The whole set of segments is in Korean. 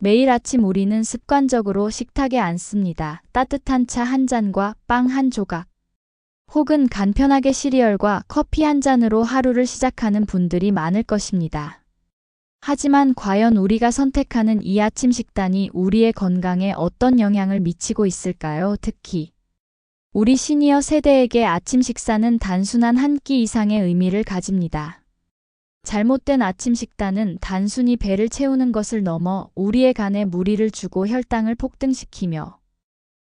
매일 아침 우리는 습관적으로 식탁에 앉습니다. 따뜻한 차 한 잔과 빵 한 조각. 혹은 간편하게 시리얼과 커피 한 잔으로 하루를 시작하는 분들이 많을 것입니다. 하지만 과연 우리가 선택하는 이 아침 식단이 우리의 건강에 어떤 영향을 미치고 있을까요? 특히 우리 시니어 세대에게 아침 식사는 단순한 한 끼 이상의 의미를 가집니다. 잘못된 아침 식단은 단순히 배를 채우는 것을 넘어 우리의 간에 무리를 주고 혈당을 폭등시키며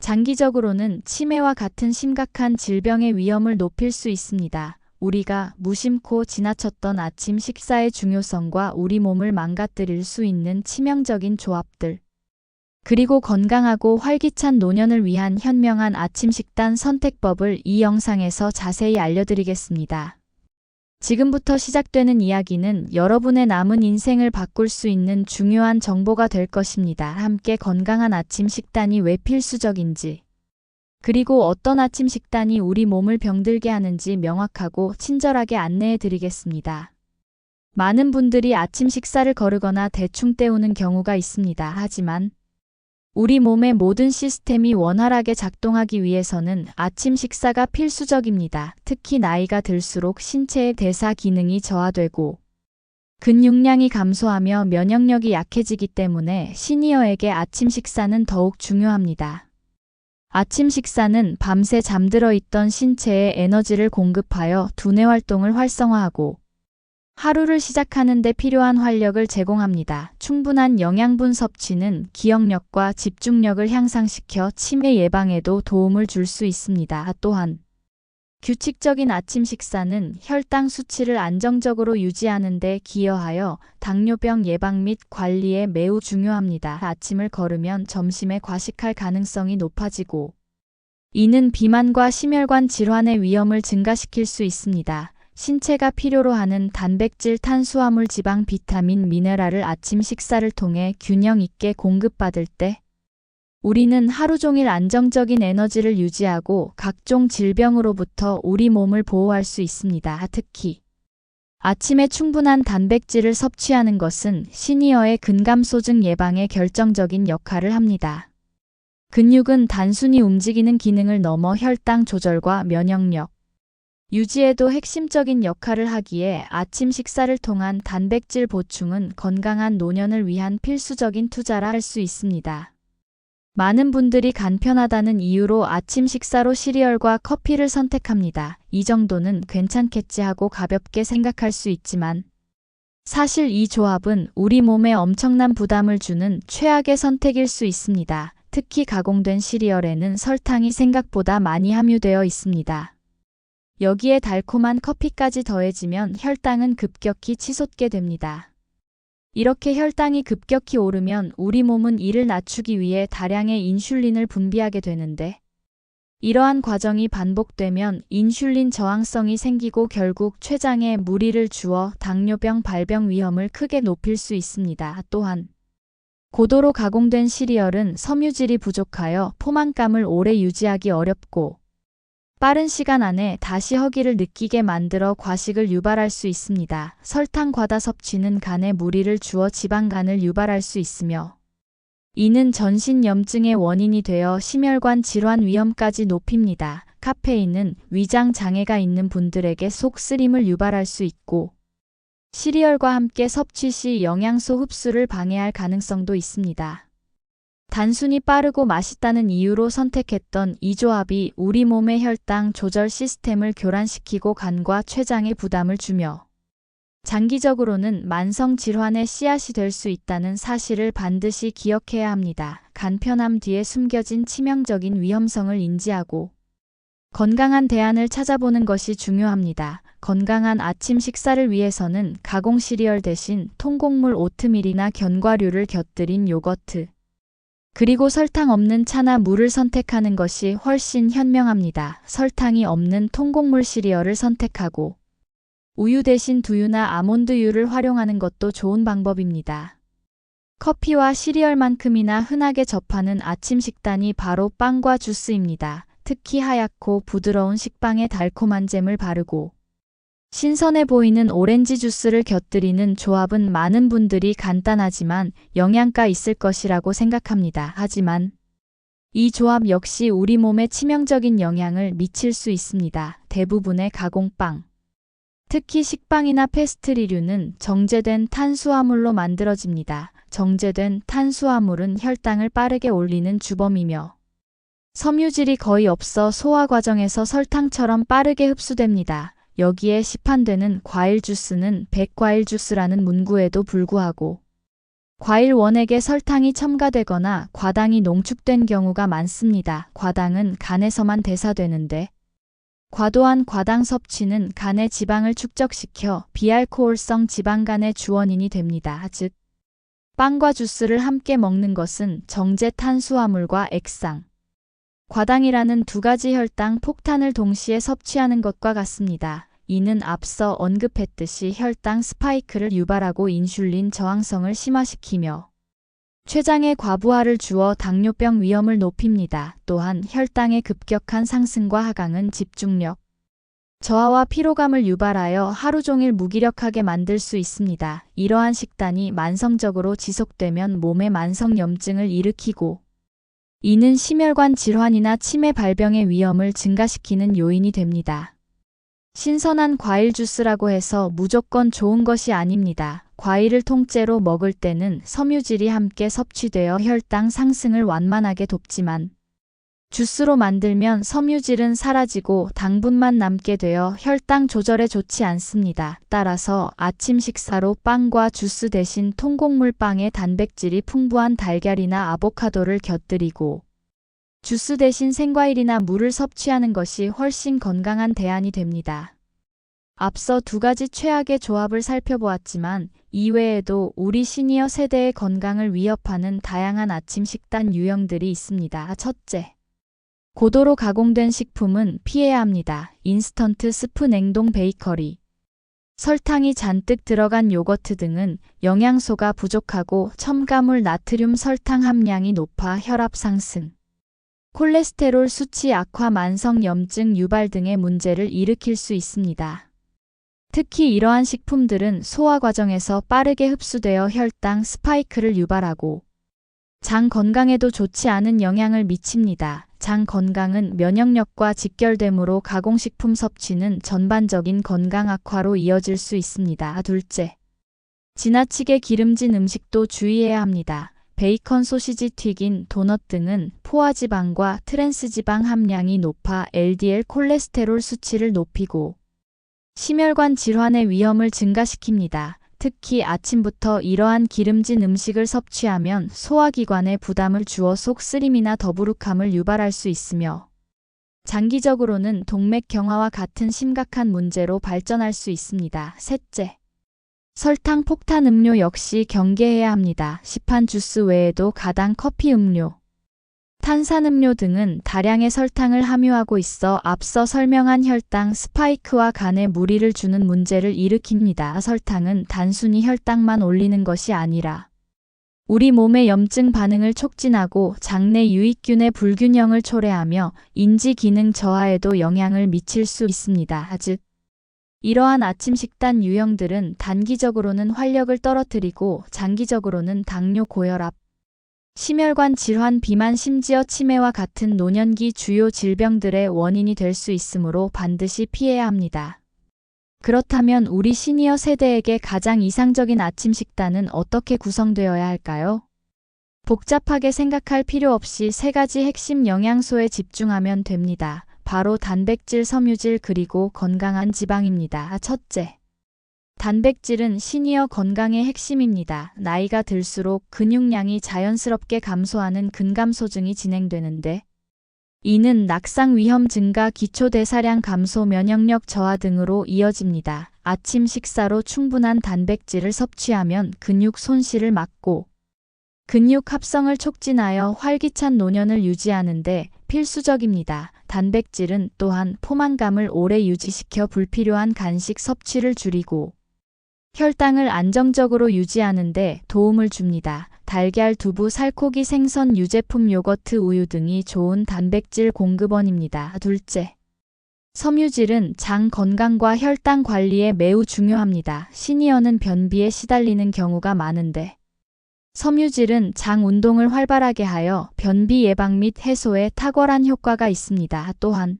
장기적으로는 치매와 같은 심각한 질병의 위험을 높일 수 있습니다. 우리가 무심코 지나쳤던 아침 식사의 중요성과 우리 몸을 망가뜨릴 수 있는 치명적인 조합들. 그리고 건강하고 활기찬 노년을 위한 현명한 아침 식단 선택법을 이 영상에서 자세히 알려드리겠습니다. 지금부터 시작되는 이야기는 여러분의 남은 인생을 바꿀 수 있는 중요한 정보가 될 것입니다. 함께 건강한 아침 식단이 왜 필수적인지, 그리고 어떤 아침 식단이 우리 몸을 병들게 하는지 명확하고 친절하게 안내해 드리겠습니다. 많은 분들이 아침 식사를 거르거나 대충 때우는 경우가 있습니다. 하지만 우리 몸의 모든 시스템이 원활하게 작동하기 위해서는 아침 식사가 필수적입니다. 특히 나이가 들수록 신체의 대사 기능이 저하되고 근육량이 감소하며 면역력이 약해지기 때문에 시니어에게 아침 식사는 더욱 중요합니다. 아침 식사는 밤새 잠들어 있던 신체에 에너지를 공급하여 두뇌 활동을 활성화하고 하루를 시작하는 데 필요한 활력을 제공합니다. 충분한 영양분 섭취는 기억력과 집중력을 향상시켜 치매 예방에도 도움을 줄 수 있습니다. 또한 규칙적인 아침 식사는 혈당 수치를 안정적으로 유지하는 데 기여하여 당뇨병 예방 및 관리에 매우 중요합니다. 아침을 거르면 점심에 과식할 가능성이 높아지고 이는 비만과 심혈관 질환의 위험을 증가시킬 수 있습니다. 신체가 필요로 하는 단백질, 탄수화물, 지방, 비타민, 미네랄을 아침 식사를 통해 균형 있게 공급받을 때 우리는 하루 종일 안정적인 에너지를 유지하고 각종 질병으로부터 우리 몸을 보호할 수 있습니다. 특히 아침에 충분한 단백질을 섭취하는 것은 시니어의 근감소증 예방에 결정적인 역할을 합니다. 근육은 단순히 움직이는 기능을 넘어 혈당 조절과 면역력, 유지에도 핵심적인 역할을 하기에 아침 식사를 통한 단백질 보충은 건강한 노년을 위한 필수적인 투자라 할 수 있습니다. 많은 분들이 간편하다는 이유로 아침 식사로 시리얼과 커피를 선택합니다. 이 정도는 괜찮겠지 하고 가볍게 생각할 수 있지만 사실 이 조합은 우리 몸에 엄청난 부담을 주는 최악의 선택일 수 있습니다. 특히 가공된 시리얼에는 설탕이 생각보다 많이 함유되어 있습니다. 여기에 달콤한 커피까지 더해지면 혈당은 급격히 치솟게 됩니다. 이렇게 혈당이 급격히 오르면 우리 몸은 이를 낮추기 위해 다량의 인슐린을 분비하게 되는데 이러한 과정이 반복되면 인슐린 저항성이 생기고 결국 췌장에 무리를 주어 당뇨병 발병 위험을 크게 높일 수 있습니다. 또한 고도로 가공된 시리얼은 섬유질이 부족하여 포만감을 오래 유지하기 어렵고 빠른 시간 안에 다시 허기를 느끼게 만들어 과식을 유발할 수 있습니다. 설탕 과다 섭취는 간에 무리를 주어 지방간을 유발할 수 있으며 이는 전신 염증의 원인이 되어 심혈관 질환 위험까지 높입니다. 카페인은 위장 장애가 있는 분들에게 속 쓰림을 유발할 수 있고 시리얼과 함께 섭취 시 영양소 흡수를 방해할 가능성도 있습니다. 단순히 빠르고 맛있다는 이유로 선택했던 이 조합이 우리 몸의 혈당 조절 시스템을 교란시키고 간과 췌장에 부담을 주며 장기적으로는 만성 질환의 씨앗이 될 수 있다는 사실을 반드시 기억해야 합니다. 간편함 뒤에 숨겨진 치명적인 위험성을 인지하고 건강한 대안을 찾아보는 것이 중요합니다. 건강한 아침 식사를 위해서는 가공 시리얼 대신 통곡물 오트밀이나 견과류를 곁들인 요거트, 그리고 설탕 없는 차나 물을 선택하는 것이 훨씬 현명합니다. 설탕이 없는 통곡물 시리얼을 선택하고 우유 대신 두유나 아몬드유를 활용하는 것도 좋은 방법입니다. 커피와 시리얼만큼이나 흔하게 접하는 아침 식단이 바로 빵과 주스입니다. 특히 하얗고 부드러운 식빵에 달콤한 잼을 바르고 신선해 보이는 오렌지 주스를 곁들이는 조합은 많은 분들이 간단하지만 영양가 있을 것이라고 생각합니다. 하지만 이 조합 역시 우리 몸에 치명적인 영향을 미칠 수 있습니다. 대부분의 가공빵, 특히 식빵이나 페스트리류는 정제된 탄수화물로 만들어집니다. 정제된 탄수화물은 혈당을 빠르게 올리는 주범이며 섬유질이 거의 없어 소화 과정에서 설탕처럼 빠르게 흡수됩니다. 여기에 시판되는 과일 주스는 백과일 주스라는 문구에도 불구하고 과일 원액에 설탕이 첨가되거나 과당이 농축된 경우가 많습니다. 과당은 간에서만 대사되는데 과도한 과당 섭취는 간의 지방을 축적시켜 비알코올성 지방간의 주원인이 됩니다. 즉, 빵과 주스를 함께 먹는 것은 정제 탄수화물과 액상, 과당이라는 두 가지 혈당 폭탄을 동시에 섭취하는 것과 같습니다. 이는 앞서 언급했듯이 혈당 스파이크를 유발하고 인슐린 저항성을 심화시키며 췌장에 과부하를 주어 당뇨병 위험을 높입니다. 또한 혈당의 급격한 상승과 하강은 집중력, 저하와 피로감을 유발하여 하루 종일 무기력하게 만들 수 있습니다. 이러한 식단이 만성적으로 지속되면 몸에 만성염증을 일으키고 이는 심혈관 질환이나 치매 발병의 위험을 증가시키는 요인이 됩니다. 신선한 과일 주스라고 해서 무조건 좋은 것이 아닙니다. 과일을 통째로 먹을 때는 섬유질이 함께 섭취되어 혈당 상승을 완만하게 돕지만 주스로 만들면 섬유질은 사라지고 당분만 남게 되어 혈당 조절에 좋지 않습니다. 따라서 아침 식사로 빵과 주스 대신 통곡물 빵에 단백질이 풍부한 달걀이나 아보카도를 곁들이고 주스 대신 생과일이나 물을 섭취하는 것이 훨씬 건강한 대안이 됩니다. 앞서 두 가지 최악의 조합을 살펴보았지만 이외에도 우리 시니어 세대의 건강을 위협하는 다양한 아침 식단 유형들이 있습니다. 첫째. 고도로 가공된 식품은 피해야 합니다. 인스턴트 스프 냉동 베이커리. 설탕이 잔뜩 들어간 요거트 등은 영양소가 부족하고 첨가물 나트륨 설탕 함량이 높아 혈압 상승, 콜레스테롤 수치 악화 만성 염증 유발 등의 문제를 일으킬 수 있습니다. 특히 이러한 식품들은 소화 과정에서 빠르게 흡수되어 혈당 스파이크를 유발하고 장 건강에도 좋지 않은 영향을 미칩니다. 장 건강은 면역력과 직결되므로 가공식품 섭취는 전반적인 건강 악화로 이어질 수 있습니다. 둘째, 지나치게 기름진 음식도 주의해야 합니다. 베이컨, 소시지, 튀긴, 도넛 등은 포화지방과 트랜스지방 함량이 높아 LDL 콜레스테롤 수치를 높이고 심혈관 질환의 위험을 증가시킵니다. 특히 아침부터 이러한 기름진 음식을 섭취하면 소화기관에 부담을 주어 속 쓰림이나 더부룩함을 유발할 수 있으며 장기적으로는 동맥 경화와 같은 심각한 문제로 발전할 수 있습니다. 셋째. 설탕 폭탄 음료 역시 경계해야 합니다. 시판 주스 외에도 가당 커피 음료, 탄산음료 등은 다량의 설탕을 함유하고 있어 앞서 설명한 혈당 스파이크와 간에 무리를 주는 문제를 일으킵니다. 설탕은 단순히 혈당만 올리는 것이 아니라 우리 몸의 염증 반응을 촉진하고 장내 유익균의 불균형을 초래하며 인지 기능 저하에도 영향을 미칠 수 있습니다. 즉, 이러한 아침 식단 유형들은 단기적으로는 활력을 떨어뜨리고 장기적으로는 당뇨 고혈압, 심혈관 질환, 비만, 심지어 치매와 같은 노년기 주요 질병들의 원인이 될 수 있으므로 반드시 피해야 합니다. 그렇다면 우리 시니어 세대에게 가장 이상적인 아침 식단은 어떻게 구성되어야 할까요? 복잡하게 생각할 필요 없이 세 가지 핵심 영양소에 집중하면 됩니다. 바로 단백질, 섬유질, 그리고 건강한 지방입니다. 첫째. 단백질은 시니어 건강의 핵심입니다. 나이가 들수록 근육량이 자연스럽게 감소하는 근감소증이 진행되는데 이는 낙상 위험 증가, 기초대사량 감소, 면역력 저하 등으로 이어집니다. 아침 식사로 충분한 단백질을 섭취하면 근육 손실을 막고 근육 합성을 촉진하여 활기찬 노년을 유지하는데 필수적입니다. 단백질은 또한 포만감을 오래 유지시켜 불필요한 간식 섭취를 줄이고 혈당을 안정적으로 유지하는 데 도움을 줍니다. 달걀, 두부, 살코기, 생선, 유제품, 요거트, 우유 등이 좋은 단백질 공급원입니다. 둘째. 섬유질은 장 건강과 혈당 관리에 매우 중요합니다. 시니어는 변비에 시달리는 경우가 많은데 섬유질은 장 운동을 활발하게 하여 변비 예방 및 해소에 탁월한 효과가 있습니다. 또한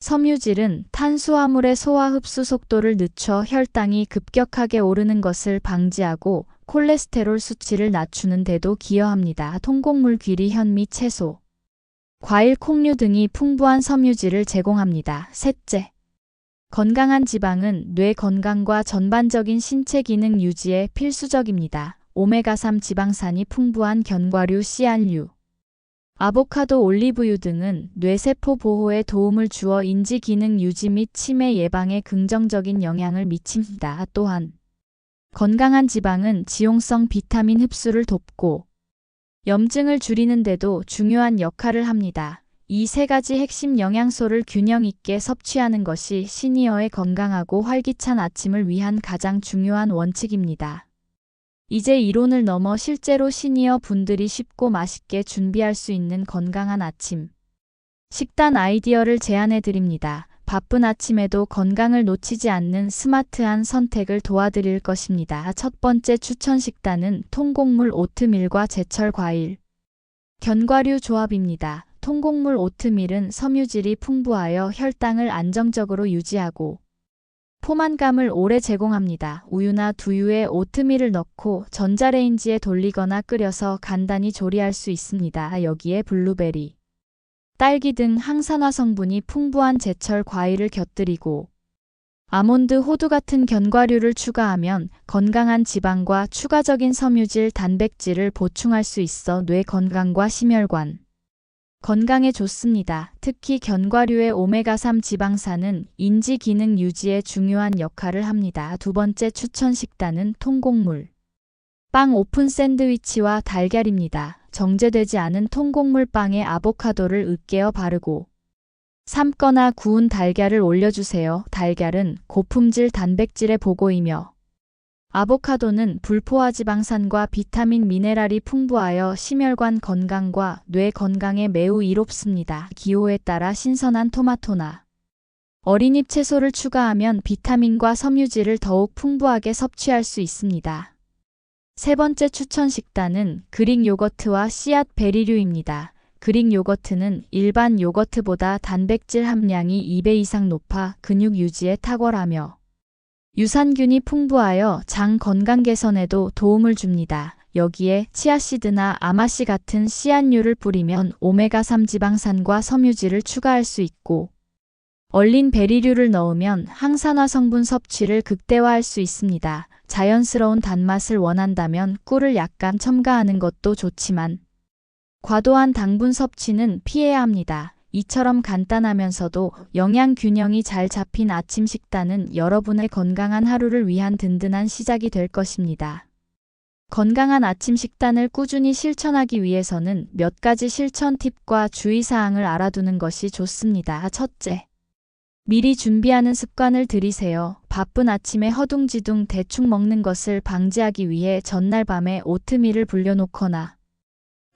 섬유질은 탄수화물의 소화 흡수 속도를 늦춰 혈당이 급격하게 오르는 것을 방지하고 콜레스테롤 수치를 낮추는 데도 기여합니다. 통곡물 귀리 현미 채소 과일 콩류 등이 풍부한 섬유질을 제공합니다. 셋째. 건강한 지방은 뇌 건강과 전반적인 신체 기능 유지에 필수적입니다. 오메가3 지방산이 풍부한 견과류 씨앗류, 아보카도 올리브유 등은 뇌세포 보호에 도움을 주어 인지 기능 유지 및 치매 예방에 긍정적인 영향을 미칩니다. 또한 건강한 지방은 지용성 비타민 흡수를 돕고 염증을 줄이는 데도 중요한 역할을 합니다. 이 세 가지 핵심 영양소를 균형 있게 섭취하는 것이 시니어의 건강하고 활기찬 아침을 위한 가장 중요한 원칙입니다. 이제 이론을 넘어 실제로 시니어 분들이 쉽고 맛있게 준비할 수 있는 건강한 아침. 식단 아이디어를 제안해 드립니다. 바쁜 아침에도 건강을 놓치지 않는 스마트한 선택을 도와드릴 것입니다. 첫 번째 추천 식단은 통곡물 오트밀과 제철 과일. 견과류 조합입니다. 통곡물 오트밀은 섬유질이 풍부하여 혈당을 안정적으로 유지하고 포만감을 오래 제공합니다. 우유나 두유에 오트밀을 넣고 전자레인지에 돌리거나 끓여서 간단히 조리할 수 있습니다. 여기에 블루베리, 딸기 등 항산화 성분이 풍부한 제철 과일을 곁들이고 아몬드, 호두 같은 견과류를 추가하면 건강한 지방과 추가적인 섬유질, 단백질을 보충할 수 있어 뇌 건강과 심혈관, 건강에 좋습니다. 특히 견과류의 오메가3 지방산은 인지 기능 유지에 중요한 역할을 합니다. 두 번째 추천 식단은 통곡물. 빵 오픈 샌드위치와 달걀입니다. 정제되지 않은 통곡물 빵에 아보카도를 으깨어 바르고 삶거나 구운 달걀을 올려주세요. 달걀은 고품질 단백질의 보고이며 아보카도는 불포화 지방산과 비타민 미네랄이 풍부하여 심혈관 건강과 뇌 건강에 매우 이롭습니다. 기호에 따라 신선한 토마토나 어린잎 채소를 추가하면 비타민과 섬유질을 더욱 풍부하게 섭취할 수 있습니다. 세 번째 추천 식단은 그릭 요거트와 씨앗 베리류입니다. 그릭 요거트는 일반 요거트보다 단백질 함량이 2배 이상 높아 근육 유지에 탁월하며 유산균이 풍부하여 장 건강 개선에도 도움을 줍니다. 여기에 치아씨드나 아마씨 같은 씨앗류를 뿌리면 오메가3 지방산과 섬유질을 추가할 수 있고 얼린 베리류를 넣으면 항산화 성분 섭취를 극대화할 수 있습니다. 자연스러운 단맛을 원한다면 꿀을 약간 첨가하는 것도 좋지만 과도한 당분 섭취는 피해야 합니다. 이처럼 간단하면서도 영양 균형이 잘 잡힌 아침 식단은 여러분의 건강한 하루를 위한 든든한 시작이 될 것입니다. 건강한 아침 식단을 꾸준히 실천하기 위해서는 몇 가지 실천 팁과 주의사항을 알아두는 것이 좋습니다. 첫째. 미리 준비하는 습관을 들이세요. 바쁜 아침에 허둥지둥 대충 먹는 것을 방지하기 위해 전날 밤에 오트밀을 불려놓거나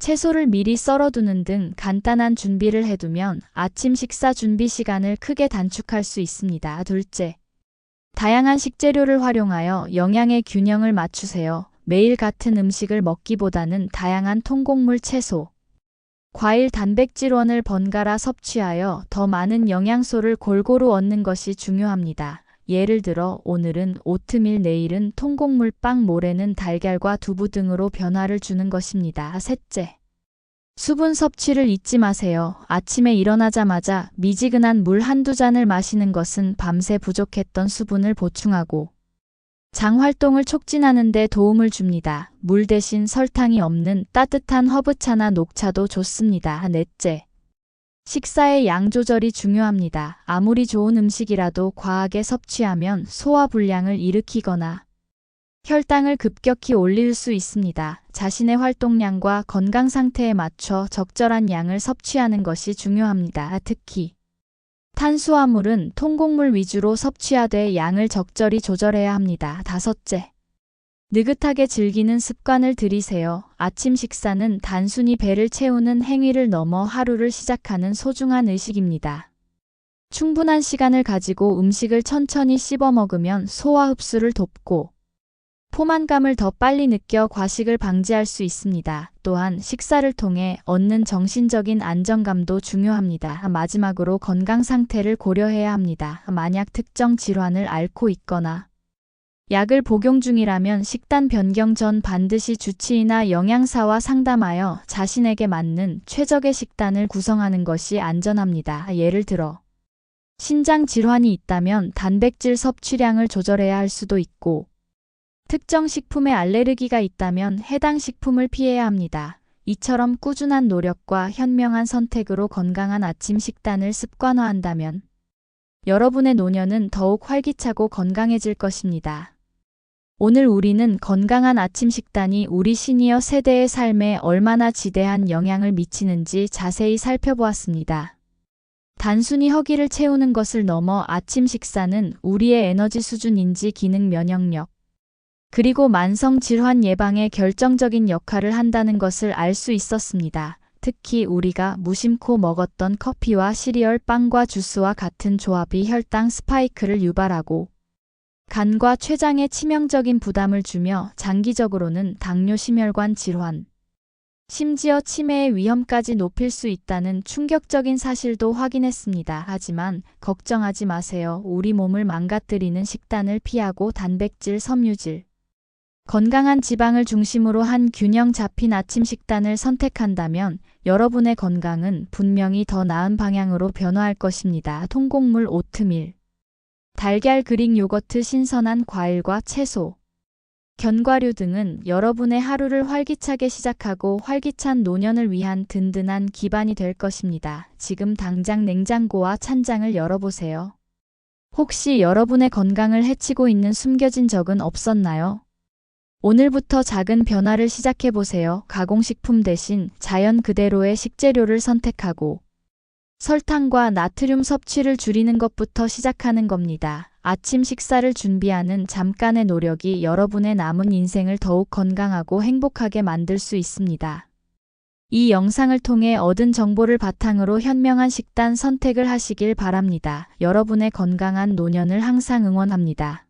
채소를 미리 썰어두는 등 간단한 준비를 해두면 아침 식사 준비 시간을 크게 단축할 수 있습니다. 둘째, 다양한 식재료를 활용하여 영양의 균형을 맞추세요. 매일 같은 음식을 먹기보다는 다양한 통곡물 채소, 과일 단백질원을 번갈아 섭취하여 더 많은 영양소를 골고루 얻는 것이 중요합니다. 예를 들어 오늘은 오트밀, 내일은 통곡물 빵, 모레는 달걀과 두부 등으로 변화를 주는 것입니다. 셋째. 수분 섭취를 잊지 마세요. 아침에 일어나자마자 미지근한 물 한두 잔을 마시는 것은 밤새 부족했던 수분을 보충하고 장 활동을 촉진하는 데 도움을 줍니다. 물 대신 설탕이 없는 따뜻한 허브차나 녹차도 좋습니다. 넷째. 식사의 양 조절이 중요합니다. 아무리 좋은 음식이라도 과하게 섭취하면 소화 불량을 일으키거나 혈당을 급격히 올릴 수 있습니다. 자신의 활동량과 건강 상태에 맞춰 적절한 양을 섭취하는 것이 중요합니다. 특히 탄수화물은 통곡물 위주로 섭취하되 양을 적절히 조절해야 합니다. 다섯째. 느긋하게 즐기는 습관을 들이세요. 아침 식사는 단순히 배를 채우는 행위를 넘어 하루를 시작하는 소중한 의식입니다. 충분한 시간을 가지고 음식을 천천히 씹어 먹으면 소화 흡수를 돕고 포만감을 더 빨리 느껴 과식을 방지할 수 있습니다. 또한 식사를 통해 얻는 정신적인 안정감도 중요합니다. 마지막으로 건강 상태를 고려해야 합니다. 만약 특정 질환을 앓고 있거나 약을 복용 중이라면 식단 변경 전 반드시 주치의나 영양사와 상담하여 자신에게 맞는 최적의 식단을 구성하는 것이 안전합니다. 예를 들어 신장 질환이 있다면 단백질 섭취량을 조절해야 할 수도 있고 특정 식품에 알레르기가 있다면 해당 식품을 피해야 합니다. 이처럼 꾸준한 노력과 현명한 선택으로 건강한 아침 식단을 습관화한다면 여러분의 노년은 더욱 활기차고 건강해질 것입니다. 오늘 우리는 건강한 아침 식단이 우리 시니어 세대의 삶에 얼마나 지대한 영향을 미치는지 자세히 살펴보았습니다. 단순히 허기를 채우는 것을 넘어 아침 식사는 우리의 에너지 수준 인지 기능 면역력, 그리고 만성 질환 예방에 결정적인 역할을 한다는 것을 알 수 있었습니다. 특히 우리가 무심코 먹었던 커피와 시리얼 빵과 주스와 같은 조합이 혈당 스파이크를 유발하고 간과 췌장에 치명적인 부담을 주며 장기적으로는 당뇨 심혈관 질환, 심지어 치매의 위험까지 높일 수 있다는 충격적인 사실도 확인했습니다. 하지만 걱정하지 마세요. 우리 몸을 망가뜨리는 식단을 피하고 단백질, 섬유질, 건강한 지방을 중심으로 한 균형 잡힌 아침 식단을 선택한다면 여러분의 건강은 분명히 더 나은 방향으로 변화할 것입니다. 통곡물 오트밀, 달걀 그릭 요거트 신선한 과일과 채소, 견과류 등은 여러분의 하루를 활기차게 시작하고 활기찬 노년을 위한 든든한 기반이 될 것입니다. 지금 당장 냉장고와 찬장을 열어보세요. 혹시 여러분의 건강을 해치고 있는 숨겨진 적은 없었나요? 오늘부터 작은 변화를 시작해보세요. 가공식품 대신 자연 그대로의 식재료를 선택하고 설탕과 나트륨 섭취를 줄이는 것부터 시작하는 겁니다. 아침 식사를 준비하는 잠깐의 노력이 여러분의 남은 인생을 더욱 건강하고 행복하게 만들 수 있습니다. 이 영상을 통해 얻은 정보를 바탕으로 현명한 식단 선택을 하시길 바랍니다. 여러분의 건강한 노년을 항상 응원합니다.